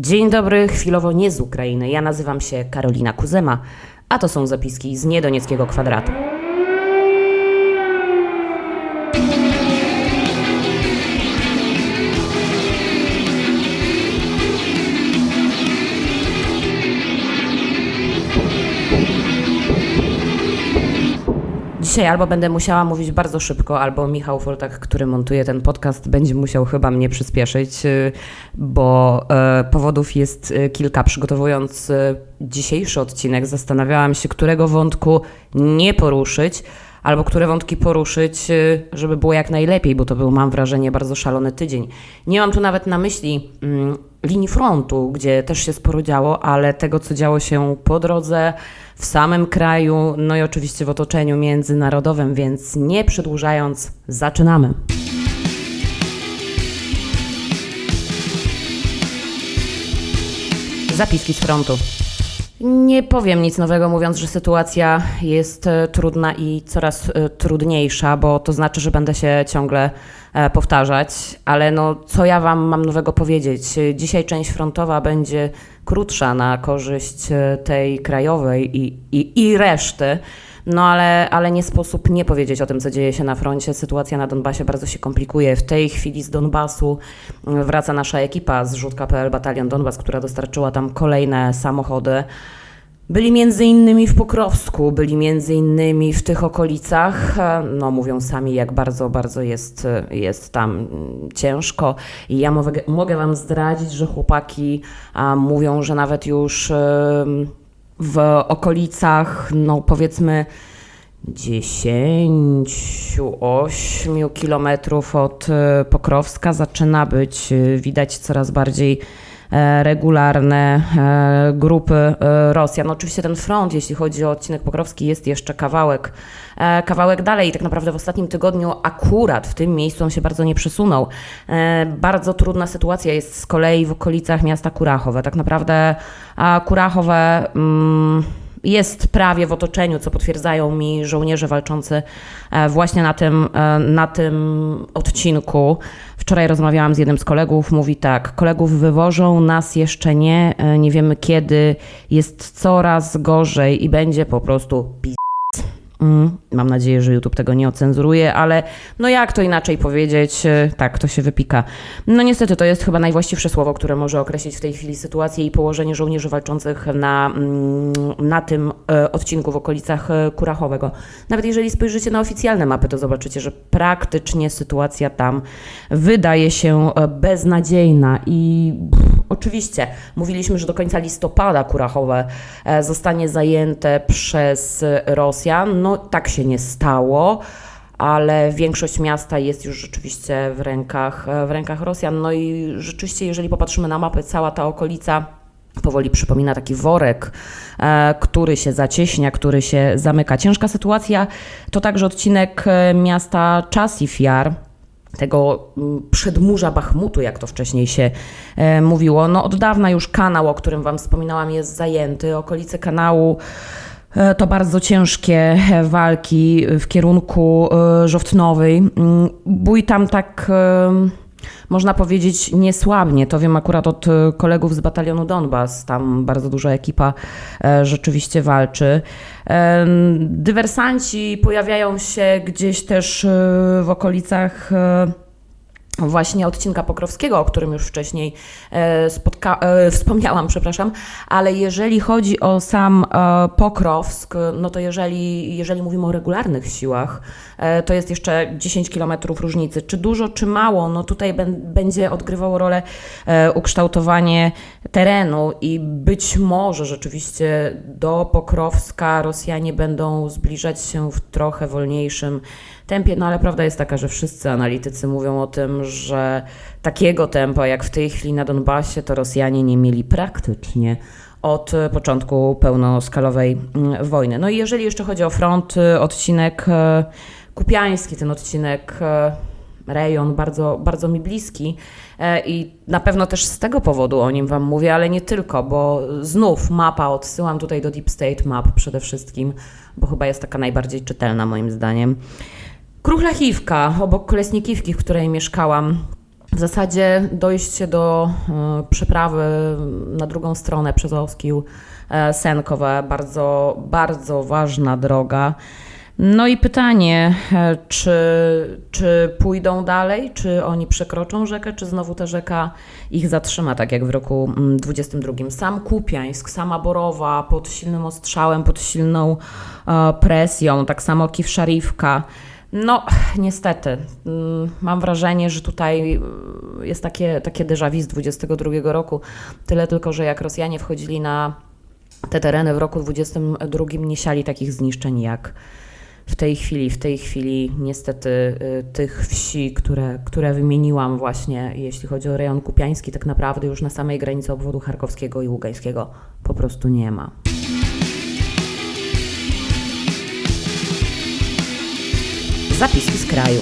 Dzień dobry, chwilowo nie z Ukrainy. Ja nazywam się Karolina Kuzema, a to są zapiski z Niedonieckiego Kwadratu. Dzisiaj albo będę musiała mówić bardzo szybko, albo Michał Foltak, który montuje ten podcast, będzie musiał chyba mnie przyspieszyć, y, bo e, powodów jest y, kilka. Przygotowując y, dzisiejszy odcinek, zastanawiałam się, którego wątku nie poruszyć, albo które wątki poruszyć, y, żeby było jak najlepiej, bo to był, mam wrażenie, bardzo szalony tydzień. Nie mam tu nawet na myśli mm, linii frontu, gdzie też się sporo działo, ale tego, co działo się po drodze, w samym kraju, no i oczywiście w otoczeniu międzynarodowym, więc nie przedłużając, zaczynamy. Zapiski z frontu. Nie powiem nic nowego, mówiąc, że sytuacja jest e, trudna i coraz e, trudniejsza, bo to znaczy, że będę się ciągle e, powtarzać, ale no, co ja Wam mam nowego powiedzieć? Dzisiaj część frontowa będzie krótsza na korzyść tej krajowej i, i, i reszty. No ale, ale nie sposób nie powiedzieć o tym, co dzieje się na froncie. Sytuacja na Donbasie bardzo się komplikuje. W tej chwili z Donbasu mm, wraca nasza ekipa z Rzutka.pl Batalion Donbas, która dostarczyła tam kolejne samochody. Byli między innymi w Pokrowsku, byli między innymi w tych okolicach. E, No, mówią sami, jak bardzo, bardzo jest, jest tam mm, ciężko. I ja mogę, mogę Wam zdradzić, że chłopaki a, mówią, że nawet już em, w okolicach, no powiedzmy, 10-8 kilometrów od e, Pokrowska zaczyna być e, widać coraz bardziej regularne e, grupy e, Rosjan. Oczywiście ten front, jeśli chodzi o odcinek Pokrowski, jest jeszcze kawałek, e, kawałek dalej. I tak naprawdę w ostatnim tygodniu akurat w tym miejscu on się bardzo nie przesunął. E, Bardzo trudna sytuacja jest z kolei w okolicach miasta Kurachowe. Tak naprawdę Kurachowe... Mm, jest prawie w otoczeniu, co potwierdzają mi żołnierze walczący e, właśnie na tym, e, na tym odcinku. Wczoraj rozmawiałam z jednym z kolegów, mówi tak, kolegów wywożą, nas jeszcze nie, e, nie wiemy kiedy, jest coraz gorzej i będzie po prostu pi... Mm, mam nadzieję, że YouTube tego nie ocenzuruje, ale no jak to inaczej powiedzieć, e, tak, to się wypika. No niestety to jest chyba najwłaściwsze słowo, które może określić w tej chwili sytuację i położenie żołnierzy walczących na, mm, na tym e, odcinku w okolicach e, Kurachowego. Nawet jeżeli spojrzycie na oficjalne mapy, to zobaczycie, że praktycznie sytuacja tam wydaje się beznadziejna i oczywiście mówiliśmy, że do końca listopada Kurachowe e, zostanie zajęte przez Rosjan. No tak się nie stało ale większość miasta jest już rzeczywiście w rękach, w rękach Rosjan. No i rzeczywiście, jeżeli popatrzymy na mapę, cała ta okolica powoli przypomina taki worek, e, który się zacieśnia, który się zamyka. Ciężka sytuacja to także odcinek e, miasta Czasif Jar, tego mm, przedmurza Bachmutu, jak to wcześniej się e, mówiło. No od dawna już kanał, o którym Wam wspominałam, jest zajęty. Okolice kanału e, to bardzo ciężkie e, walki w kierunku e, Żołtnowej. Mm, Bój tam tak... e, można powiedzieć niesłabnie. To wiem akurat od e, kolegów z batalionu Donbas. Tam bardzo duża ekipa e, rzeczywiście walczy. E, Dywersanci pojawiają się gdzieś też w okolicach. Właśnie odcinka Pokrowskiego, o którym już wcześniej spotka- wspomniałam, przepraszam, ale jeżeli chodzi o sam Pokrowsk, no to jeżeli, jeżeli mówimy o regularnych siłach, to jest jeszcze 10 km różnicy. Czy dużo, czy mało? No tutaj będzie odgrywało rolę e, ukształtowanie terenu i być może rzeczywiście do Pokrowska Rosjanie będą zbliżać się w trochę wolniejszym tempie, no ale prawda jest taka, że wszyscy analitycy mówią o tym, że takiego tempa jak w tej chwili na Donbasie to Rosjanie nie mieli praktycznie od początku pełnoskalowej mm, wojny. No i jeżeli jeszcze chodzi o front, y, odcinek e, kupiański, ten odcinek e, rejon bardzo, bardzo mi bliski e, i na pewno też z tego powodu o nim Wam mówię, ale nie tylko, bo znów mapa, odsyłam tutaj do Deep State Map przede wszystkim, bo chyba jest taka najbardziej czytelna moim zdaniem. Kruchlachiwka, obok Kolesnikiwki, w której mieszkałam w zasadzie dojście do e, przeprawy na drugą stronę przez Oskił e, Senkowe. Bardzo, bardzo ważna droga. No i pytanie, e, czy, czy pójdą dalej, czy oni przekroczą rzekę, czy znowu ta rzeka ich zatrzyma, tak jak w roku mm, 22. Sam Kupiańsk, sama Borowa pod silnym ostrzałem, pod silną e, presją, tak samo Kiwszarivka. No, niestety, mm, mam wrażenie, że tutaj y, jest takie, takie déjà vu z 22 roku. Tyle tylko, że jak Rosjanie wchodzili na te tereny w roku 22, nie siali takich zniszczeń jak w tej chwili. W tej chwili niestety y, tych wsi, które, które wymieniłam właśnie, jeśli chodzi o rejon kupiański, tak naprawdę już na samej granicy obwodu charkowskiego i ługańskiego po prostu nie ma. Zapiski z kraju.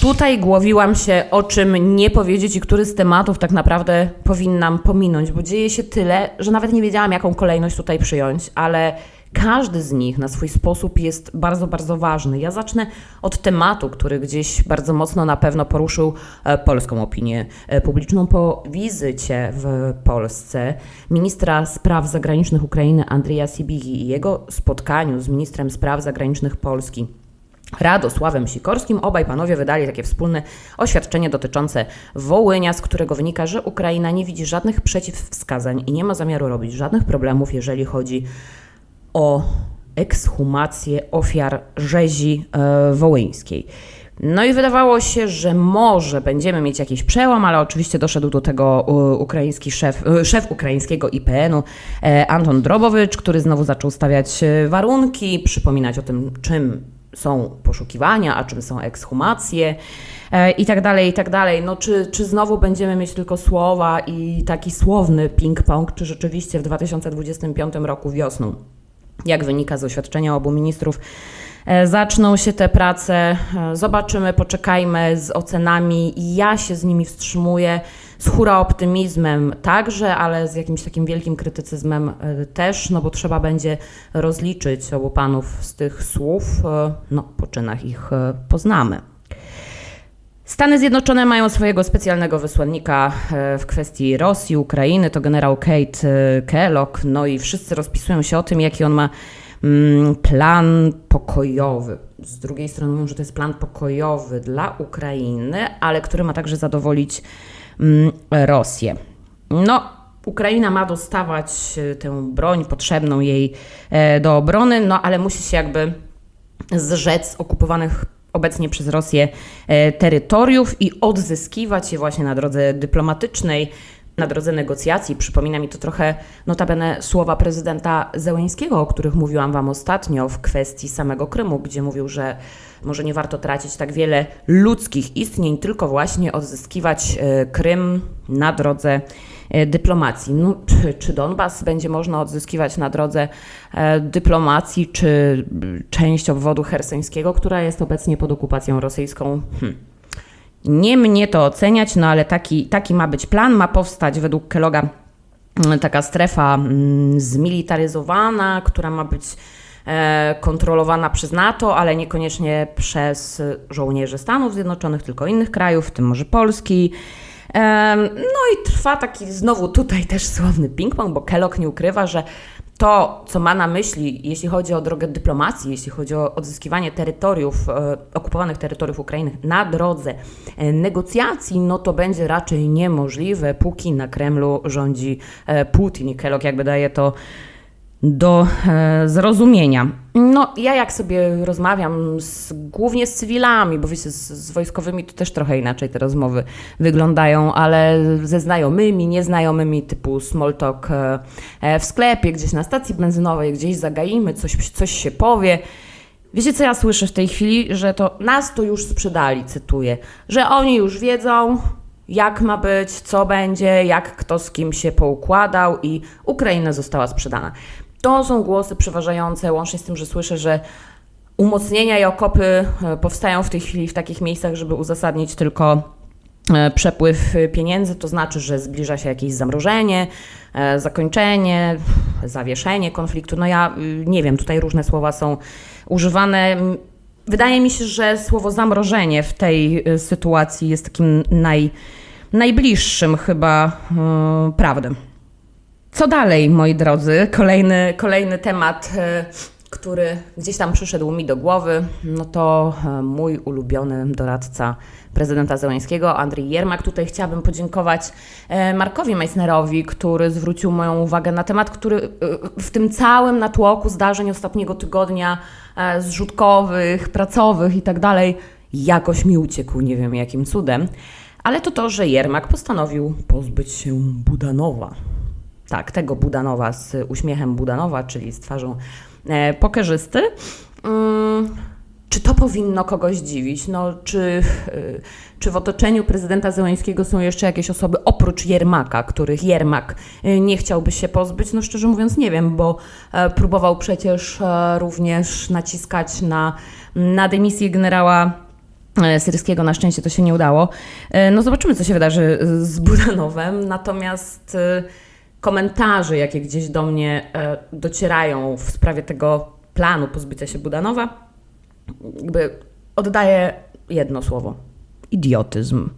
Tutaj głowiłam się, o czym nie powiedzieć i który z tematów tak naprawdę powinnam pominąć, bo dzieje się tyle, że nawet nie wiedziałam, jaką kolejność tutaj przyjąć, ale każdy z nich na swój sposób jest bardzo, bardzo ważny. Ja zacznę od tematu, który gdzieś bardzo mocno na pewno poruszył e, polską opinię e, publiczną po wizycie w Polsce ministra spraw zagranicznych Ukrainy Andrija Sibigi i jego spotkaniu z ministrem spraw zagranicznych Polski. Radosławem Sikorskim obaj panowie wydali takie wspólne oświadczenie dotyczące Wołynia, z którego wynika, że Ukraina nie widzi żadnych przeciwwskazań i nie ma zamiaru robić żadnych problemów, jeżeli chodzi o ekshumację ofiar rzezi e, wołyńskiej. No i wydawało się, że może będziemy mieć jakiś przełom, ale oczywiście doszedł do tego e, ukraiński szef, e, szef ukraińskiego IPN-u Anton Drobowicz, który znowu zaczął stawiać warunki, przypominać o tym, czym są poszukiwania, a czym są ekshumacje i tak dalej, i tak dalej. No czy, czy znowu będziemy mieć tylko słowa i taki słowny ping-pong, czy rzeczywiście w 2025 roku wiosną, jak wynika z oświadczenia obu ministrów, e, zaczną się te prace. E, Zobaczymy, poczekajmy z ocenami. Ja się z nimi wstrzymuję z hura optymizmem także, ale z jakimś takim wielkim krytycyzmem e, też, no bo trzeba będzie rozliczyć obu panów z tych słów. No, po czynach ich poznamy. Stany Zjednoczone mają swojego specjalnego wysłannika e, w kwestii Rosji, Ukrainy, to generał Kate e, Kellogg, no i wszyscy rozpisują się o tym, jaki on ma mm, plan pokojowy. Z drugiej strony mówią, że to jest plan pokojowy dla Ukrainy, ale który ma także zadowolić mm, Rosję. No, Ukraina ma dostawać e, tę broń potrzebną jej do obrony, no ale musi się jakby zrzec okupowanych obecnie przez Rosję e, terytoriów i odzyskiwać je właśnie na drodze dyplomatycznej, na drodze negocjacji. Przypomina mi to trochę notabene słowa prezydenta Zełeńskiego, o których mówiłam Wam ostatnio w kwestii samego Krymu, gdzie mówił, że może nie warto tracić tak wiele ludzkich istnień, tylko właśnie odzyskiwać e, Krym na drodze e, dyplomacji. No, czy, czy Donbas będzie można odzyskiwać na drodze e, dyplomacji, czy część obwodu hersońskiego, która jest obecnie pod okupacją rosyjską? Hm. Nie mnie to oceniać, no ale taki, taki ma być plan. Ma powstać według Kelloga mm, taka strefa mm, zmilitaryzowana, która ma być e, kontrolowana przez NATO, ale niekoniecznie przez żołnierzy Stanów Zjednoczonych, tylko innych krajów, w tym może Polski. No i trwa taki znowu tutaj też słowny ping-pong, bo Kellogg nie ukrywa, że to, co ma na myśli, jeśli chodzi o drogę dyplomacji, jeśli chodzi o odzyskiwanie terytoriów, e, okupowanych terytoriów Ukrainy na drodze e, negocjacji, no to będzie raczej niemożliwe, póki na Kremlu rządzi e, Putin. I Kellogg jakby daje to do e, zrozumienia. No, ja jak sobie rozmawiam z, głównie z cywilami, bo wiecie, z, z wojskowymi to też trochę inaczej te rozmowy wyglądają, ale ze znajomymi, nieznajomymi, typu small talk e, e, w sklepie, gdzieś na stacji benzynowej, gdzieś zagaimy, coś, coś się powie. Wiecie, co ja słyszę w tej chwili? Że to nas to już sprzedali, cytuję, że oni już wiedzą, jak ma być, co będzie, jak kto z kim się poukładał i Ukraina została sprzedana. To są głosy przeważające, łącznie z tym, że słyszę, że umocnienia i okopy e, powstają w tej chwili w takich miejscach, żeby uzasadnić tylko e, przepływ pieniędzy, to znaczy, że zbliża się jakieś zamrożenie, e, zakończenie, zawieszenie konfliktu. No ja y, nie wiem, tutaj różne słowa są używane. wydaje mi się, że słowo zamrożenie w tej sytuacji jest takim naj, najbliższym chyba prawdy. Co dalej, moi drodzy? Kolejny, kolejny temat, e, który gdzieś tam przyszedł mi do głowy, no to e, mój ulubiony doradca prezydenta Zełańskiego, Andrzej Jermak. Tutaj chciałabym podziękować e, Markowi Meissnerowi, który zwrócił moją uwagę na temat, który w tym całym natłoku zdarzeń ostatniego tygodnia zrzutkowych, pracowych i tak dalej, jakoś mi uciekł, nie wiem jakim cudem. Ale to to, że Jermak postanowił pozbyć się Budanowa. Tak, tego Budanowa z uśmiechem Budanowa, czyli z twarzą e, pokerzysty. Mm, czy to powinno kogoś dziwić? No, czy, e, czy w otoczeniu prezydenta Zełańskiego są jeszcze jakieś osoby oprócz Jermaka, których Jermak e, nie chciałby się pozbyć? No szczerze mówiąc nie wiem, bo próbował przecież również naciskać na, na dymisję generała Syrskiego. Na szczęście to się nie udało. No zobaczymy, co się wydarzy z Budanowem. Natomiast komentarze, jakie gdzieś do mnie e, docierają w sprawie tego planu pozbycia się Budanowa, jakby oddaję jedno słowo: idiotyzm.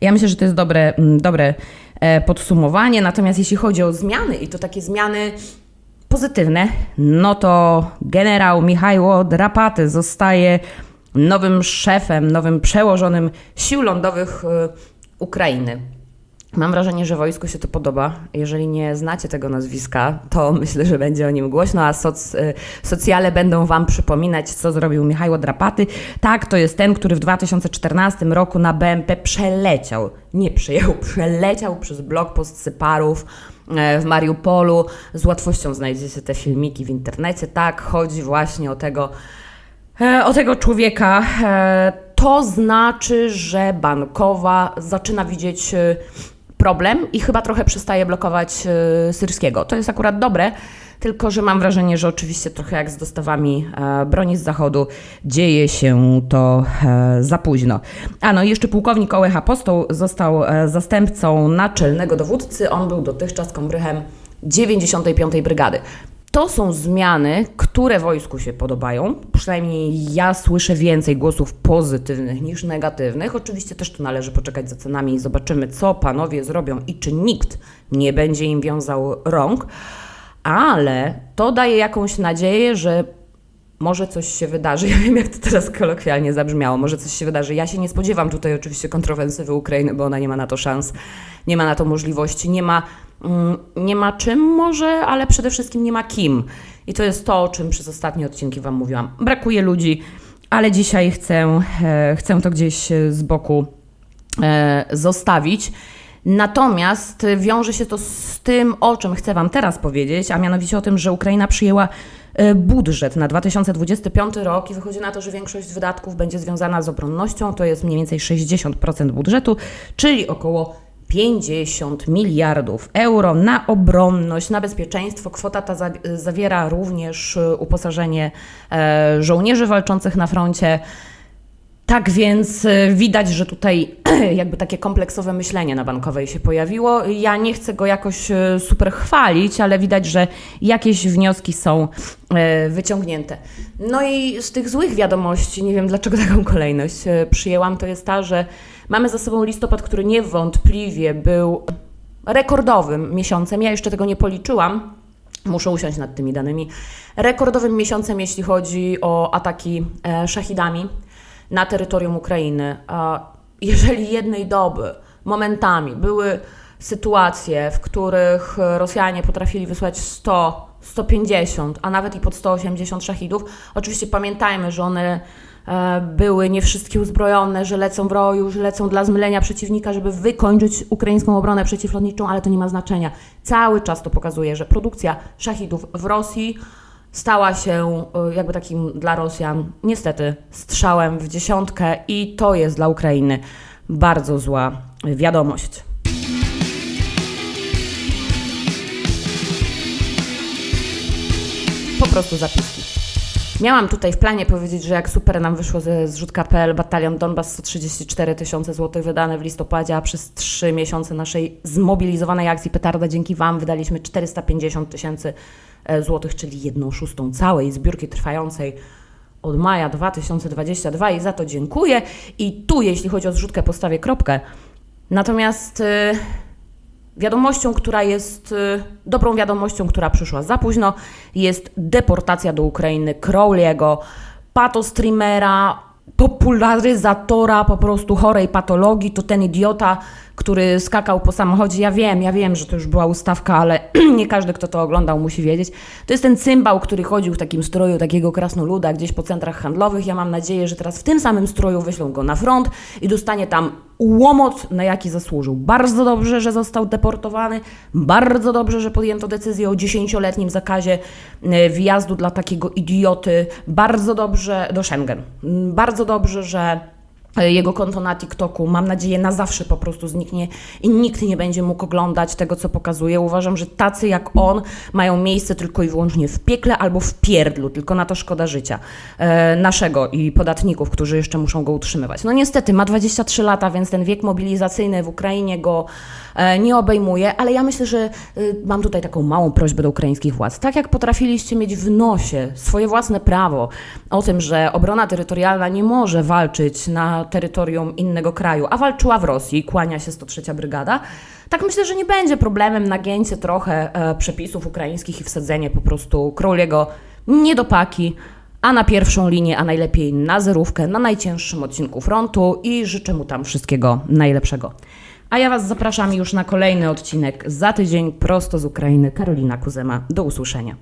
Ja myślę, że to jest dobre, dobre e, podsumowanie. Natomiast jeśli chodzi o zmiany, i to takie zmiany pozytywne, no to generał Michajło Drapaty zostaje nowym szefem, nowym przełożonym sił lądowych e, Ukrainy. Mam wrażenie, że wojsku się to podoba. Jeżeli nie znacie tego nazwiska, to myślę, że będzie o nim głośno, a soc, y, socjale będą Wam przypominać, co zrobił Michał Drapaty. Tak, to jest ten, który w 2014 roku na BMP przeleciał, nie przyjechał, przeleciał przez blok postsyparów e, w Mariupolu. Z łatwością znajdziecie te filmiki w internecie. Tak, chodzi właśnie o tego, e, o tego człowieka. E, To znaczy, że bankowa zaczyna widzieć problem i chyba trochę przestaje blokować e, Syrskiego. To jest akurat dobre, tylko że mam wrażenie, że oczywiście trochę jak z dostawami e, broni z zachodu dzieje się to e, za późno. A no jeszcze pułkownik Ołech Apostoł został e, zastępcą naczelnego dowódcy. On był dotychczas kombrychem 95. Brygady. To są zmiany, które wojsku się podobają. Przynajmniej ja słyszę więcej głosów pozytywnych niż negatywnych. Oczywiście też tu należy poczekać za cenami i zobaczymy, co panowie zrobią i czy nikt nie będzie im wiązał rąk. Ale to daje jakąś nadzieję, że może coś się wydarzy. Ja wiem, jak to teraz kolokwialnie zabrzmiało. Może coś się wydarzy. Ja się nie spodziewam tutaj oczywiście kontrofensywy Ukrainy, bo ona nie ma na to szans, nie ma na to możliwości, nie ma, mm, nie ma czym może, ale przede wszystkim nie ma kim. I to jest to, o czym przez ostatnie odcinki Wam mówiłam. Brakuje ludzi, ale dzisiaj chcę, e, chcę to gdzieś e, z boku e, zostawić. Natomiast wiąże się to z tym, o czym chcę Wam teraz powiedzieć, a mianowicie o tym, że Ukraina przyjęła budżet na 2025 rok i wychodzi na to, że większość wydatków będzie związana z obronnością, to jest mniej więcej 60% budżetu, czyli około 50 miliardów euro na obronność, na bezpieczeństwo. Kwota ta za- zawiera również e, uposażenie e, żołnierzy walczących na froncie. Tak więc y, widać, że tutaj jakby takie kompleksowe myślenie na bankowej się pojawiło. Ja nie chcę go jakoś y, super chwalić, ale widać, że jakieś wnioski są y, wyciągnięte. No i z tych złych wiadomości, nie wiem dlaczego taką kolejność przyjęłam, to jest ta, że mamy za sobą listopad, który niewątpliwie był rekordowym miesiącem. Ja jeszcze tego nie policzyłam. Muszę usiąść nad tymi danymi. Rekordowym miesiącem, jeśli chodzi o ataki e, szachidami na terytorium Ukrainy. Jeżeli jednej doby momentami były sytuacje, w których Rosjanie potrafili wysłać 100, 150, a nawet i pod 180 szachidów, oczywiście pamiętajmy, że one e, były nie wszystkie uzbrojone, że lecą w roju, że lecą dla zmylenia przeciwnika, żeby wykończyć ukraińską obronę przeciwlotniczą, ale to nie ma znaczenia. Cały czas to pokazuje, że produkcja szachidów w Rosji stała się y, jakby takim dla Rosjan niestety strzałem w dziesiątkę i to jest dla Ukrainy bardzo zła wiadomość. Po prostu zapiski. Miałam tutaj w planie powiedzieć, że jak super nam wyszło ze zrzutka.pl Batalion Donbas 134 tysiące złotych wydane w listopadzie, a przez trzy miesiące naszej zmobilizowanej akcji Petarda dzięki Wam wydaliśmy 450 tysięcy e, złotych, czyli jedną szóstą całej zbiórki trwającej od maja 2022 i za to dziękuję. I tu, jeśli chodzi o zrzutkę, postawię kropkę. Natomiast y, wiadomością, która jest y, dobrą wiadomością, która przyszła za późno, jest deportacja do Ukrainy Crowley'ego, patostreamera, popularyzatora po prostu chorej patologii. To ten idiota, który skakał po samochodzie. Ja wiem, ja wiem, że to już była ustawka, ale nie każdy, kto to oglądał, musi wiedzieć. To jest ten cymbał, który chodził w takim stroju takiego krasnoluda gdzieś po centrach handlowych. Ja mam nadzieję, że teraz w tym samym stroju wyślą go na front i dostanie tam łomot, na jaki zasłużył. Bardzo dobrze, że został deportowany. Bardzo dobrze, że podjęto decyzję o 10-letnim zakazie e, wjazdu dla takiego idioty. Bardzo dobrze do Schengen. Bardzo dobrze, że jego konto na TikToku, mam nadzieję, na zawsze po prostu zniknie i nikt nie będzie mógł oglądać tego, co pokazuje. Uważam, że tacy jak on mają miejsce tylko i wyłącznie w piekle albo w pierdlu, tylko na to szkoda życia e, naszego i podatników, którzy jeszcze muszą go utrzymywać. No niestety, ma 23 lata, więc ten wiek mobilizacyjny w Ukrainie go e, nie obejmuje, ale ja myślę, że y, mam tutaj taką małą prośbę do ukraińskich władz. Tak jak potrafiliście mieć w nosie swoje własne prawo o tym, że obrona terytorialna nie może walczyć na terytorium innego kraju, a walczyła w Rosji, kłania się 103 Brygada, tak myślę, że nie będzie problemem nagięcie trochę e, przepisów ukraińskich i wsadzenie po prostu Crowley'ego nie do paki, a na pierwszą linię, a najlepiej na zerówkę, na najcięższym odcinku frontu i życzę mu tam wszystkiego najlepszego. A ja Was zapraszam już na kolejny odcinek za tydzień prosto z Ukrainy. Karolina Kuzema. Do usłyszenia.